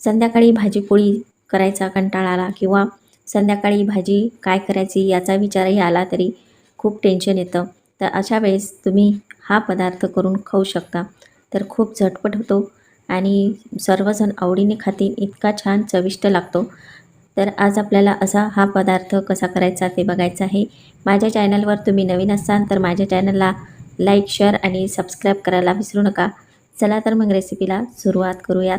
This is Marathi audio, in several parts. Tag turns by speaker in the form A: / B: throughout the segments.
A: संध्याकाळी भाजीपोळी करायचा कंटाळा आला किंवा संध्याकाळी भाजी काय करायची याचा विचारही आला तरी खूप टेन्शन येतं. तर अशा वेळेस तुम्ही हा पदार्थ करून खाऊ शकता. तर खूप झटपट होतो आणि सर्वजण आवडीने खातील इतका छान चविष्ट लागतो. तर आज आपल्याला असा हा पदार्थ कसा करायचा ते बघायचं आहे. माझ्या चॅनलवर तुम्ही नवीन असाल तर माझ्या चॅनलला लाईक शेअर आणि सबस्क्राईब करायला विसरू नका. चला तर मग रेसिपीला सुरुवात करूयात.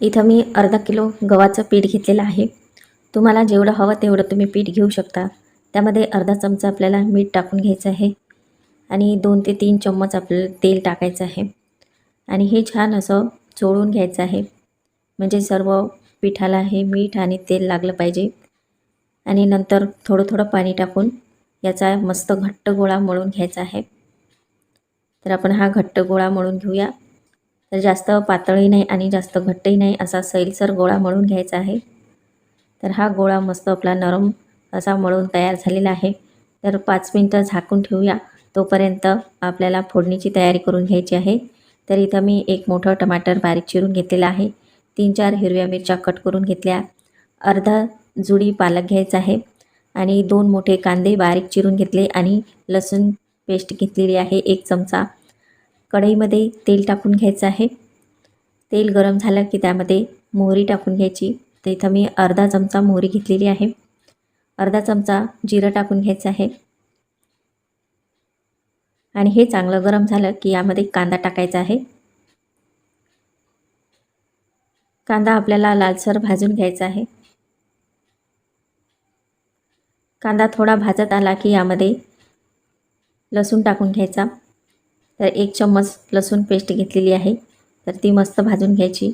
A: इथं मी अर्धा किलो गव्हाचं पीठ घेतलेलं आहे. तुम्हाला जेवढं हवं तेवढं तुम्ही पीठ घेऊ शकता. त्यामध्ये अर्धा चमचा आपल्याला मीठ टाकून घ्यायचं आहे आणि दोन ते तीन चम्मच आपल्याला तेल टाकायचं आहे. आणि हे छान असं चोळून घ्यायचं आहे. म्हणजे सर्व पिठाला हे मीठ आणि तेल लागलं पाहिजे. आणि नंतर थोडं थोडं पाणी टाकून याचा मस्त घट्ट गोळा मळून घ्यायचा आहे. तर आपण हा घट्ट गोळा मळून घेऊया. तर जास्त पातळही नाही आणि जास्त घट्टही नाही असा सैलसर गोळा मळून घ्यायचा आहे. तर हा गोळा मस्त आपला नरम असा मळून तयार झालेला आहे. तर पाच मिनटं झाकून ठेवूया. तोपर्यंत आपल्याला फोडणीची तयारी करून घ्यायची आहे. तर इथं मी एक मोठं टमाटर बारीक चिरून घेतलेलं आहे. तीन चार हिरव्या मिरच्या कट करून घेतल्या. अर्धा जुडी पालक घ्यायचा आहे आणि दोन मोठे कांदे बारीक चिरून घेतले आणि लसूण पेस्ट घेतलेली आहे एक चमचा. कढईमध्ये तेल टाकून घ्यायचं आहे. तेल गरम झालं की त्यामध्ये मोहरी टाकून घ्यायची. तर इथं मी अर्धा चमचा मोहरी घेतलेली आहे. अर्धा चमचा जिरं टाकून घ्यायचं आहे. आणि हे चांगलं गरम झालं की यामध्ये कांदा टाकायचा आहे. कांदा आपल्याला लालसर भाजून घ्यायचा आहे. कांदा थोडा भाजत आला की यामध्ये लसूण टाकून घ्यायचा. तर एक चम्मच लसूण पेस्ट घेतलेली आहे. तर ती मस्त भाजून घ्यायची.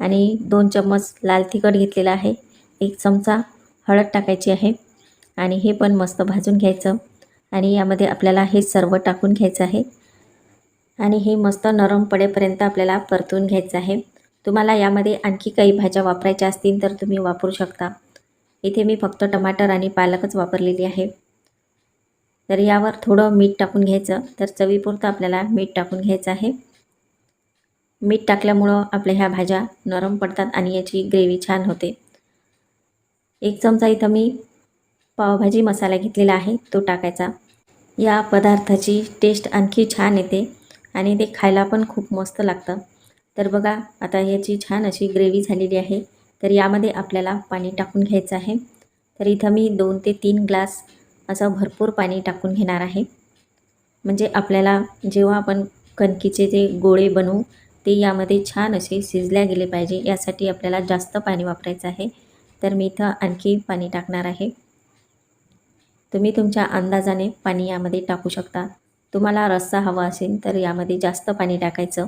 A: आणि दोन चम्मच लाल तिखट घेतलेला आहे. एक चमचा हळद टाकायची आहे. आणि हे पण मस्त भाजून घ्यायचं. आणि यामध्ये आपल्याला हे सर्व टाकून घ्यायचं आहे. आणि हे मस्त नरम पडेपर्यंत आपल्याला परतून घ्यायचं आहे. तुम्हाला यामध्ये आणखी काही भाज्या वापरायच्या असतील तर तुम्ही वापरू शकता. इथे मी फक्त टमाटर आणि पालकच वापरलेली आहे. तर यावर थोडं मीठ टाकून घ्यायचं. तर चवीपुरतं आपल्याला मीठ टाकून घ्यायचं आहे. मीठ टाकल्यामुळं आपल्या ह्या भाज्या नरम पडतात आणि याची ग्रेव्ही छान होते. एक चमचा इथं मी पावभाजी मसाला घेतलेला आहे तो टाकायचा. या पदार्थाची टेस्ट आणखी छान येते आणि ते खायला पण खूप मस्त लागतं. तर बघा आता याची छान अशी ग्रेव्ही झालेली आहे. तर यामध्ये आपल्याला पाणी टाकून घ्यायचं आहे. तर इथं मी दोन ते तीन ग्लास असं भरपूर पाणी टाकून घेणार आहे. म्हणजे आपल्याला जेव्हा आपण कणकीचे जे गोळे बनवू ते यामध्ये छान असे शिजल्या गेले पाहिजे यासाठी आपल्याला जास्त पाणी वापरायचं आहे. तर मी इथं आणखी पाणी टाकणार आहे. तुम्ही तुमच्या अंदाजाने पाणी यामध्ये टाकू शकता. तुम्हाला रस्सा हवा असेल तर यामध्ये जास्त पाणी टाकायचं.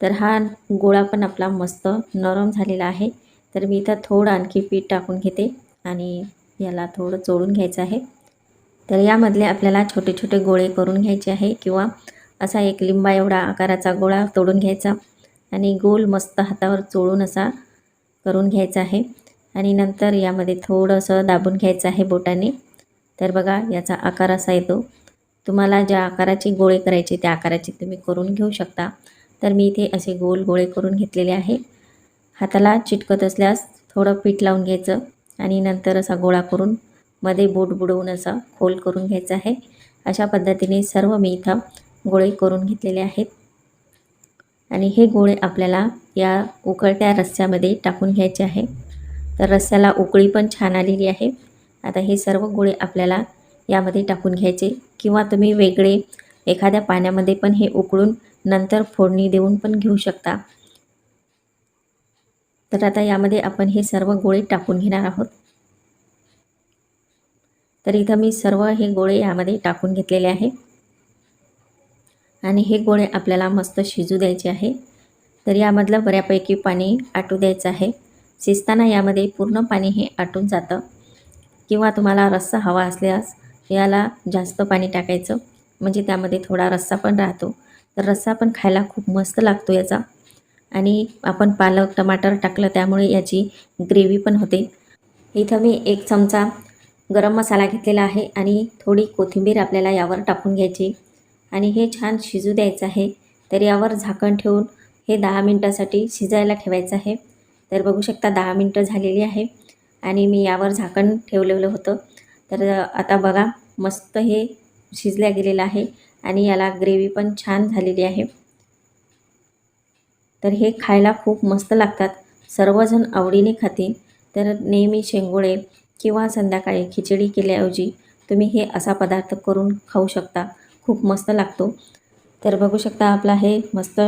A: तर हा गोळा पण आपला मस्त नरम झालेला आहे. तर मी इथं थोडं आणखी पीठ टाकून घेते आणि याला थोडं चोळून घ्यायचं आहे. तर यामधले आपल्याला छोटे छोटे गोळे करून घ्यायचे आहे किंवा असा एक लिंबा एवढा आकाराचा गोळा तोडून घ्यायचा आणि गोल मस्त हातावर चोळून असा करून घ्यायचा आहे. आणि नंतर यामध्ये थोडंसं दाबून घ्यायचं आहे बोटाने. तर बघा याचा आकार असा येतो. तुम्हाला ज्या आकाराचे गोळे करायचे त्या आकाराचे तुम्ही करून घेऊ शकता. तर मी इथे असे गोल गोळे करून घेतलेले आहे. हाताला चिटकत असल्यास थोडं पीठ लावून घ्यायचं. आणि नंतर असा गोळा करून मध्ये बोट बुडवून असा खोल करून घ्यायचा आहे. अशा पद्धतीने सर्व मी इथं गोळे करून घेतलेले आहेत. आणि हे गोळे आपल्याला या उकळत्या रस्स्यामध्ये टाकून घ्यायचे आहे. तर रस्स्याला उकळी पण छान आलेली आहे. आता हे सर्व गोळे आपल्याला यामध्ये टाकून घ्यायचे. किंवा तुम्ही वेगळे एखाद्या पाण्यामध्ये पण हे उकळून नंतर फोडणी देऊन पण घेऊ शकता. तर आता यामध्ये आपण हे सर्व गोळे टाकून घेणार आहोत. तर इथं मी सर्व हे गोळे यामध्ये टाकून घेतलेले आहे. आणि हे गोळे आपल्याला मस्त शिजू द्यायचे आहे. तर यामधलं बऱ्यापैकी पाणी आटू द्यायचं आहे. शिजताना यामध्ये पूर्ण पाणी हे आटून जातं. किंवा तुम्हाला रस्सा हवा असल्यास याला जास्त पाणी टाकायचं. म्हणजे त्यामध्ये थोडा रस्सा पण राहतो. तर रस्सा पण खायला खूप मस्त लागतो याचा. आणि आपण पालक टमाटर टाकलं त्यामुळे याची ग्रेव्ही पण होते. इथं मी एक चमचा गरम मसाला घेतलेला आहे आणि थोडी कोथिंबीर आपल्याला यावर टाकून घ्यायची. आणि हे छान शिजू द्यायचं आहे. तर यावर झाकण ठेवून हे दहा मिनटासाठी शिजायला ठेवायचं आहे. तर बघू शकता दहा मिनटं झालेली आहे आणि मी यावर झाकण ठेवलेलं होतं. तर आता बघा मस्त हे शिजल्या गेलेलं आहे आणि याला ग्रेव्ही पण छान झालेली आहे. तर हे खायला खूप मस्त लागतात. सर्वजण आवडीने खातील. तर नेहमी शेंगोळे किंवा संध्याकाळी खिचडी केल्याऐवजी तुम्ही हे असा पदार्थ करून खाऊ शकता. खूप मस्त लागतो. तर बघू शकता आपला हे मस्त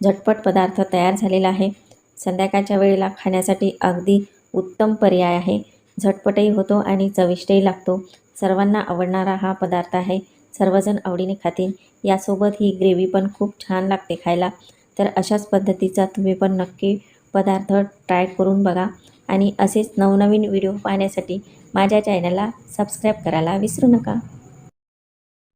A: झटपट पदार्थ तयार झालेला आहे. संध्याकाळच्या वेळेला खाण्यासाठी अगदी उत्तम पर्याय आहे. झटपटही होतो आणि चविष्टही लागतो. सर्वांना आवडणारा हा पदार्थ आहे. सर्वजण आवडीने खातील. यासोबत ही ग्रेव्ही पण खूप छान लागते खायला. तर अशाच पद्धतीचा तुम्ही पण नक्की पदार्थ ट्राय करून बघा. आणि असेच नवनवीन व्हिडिओ पाहण्यासाठी माझ्या चॅनलला सबस्क्राईब करायला विसरू नका.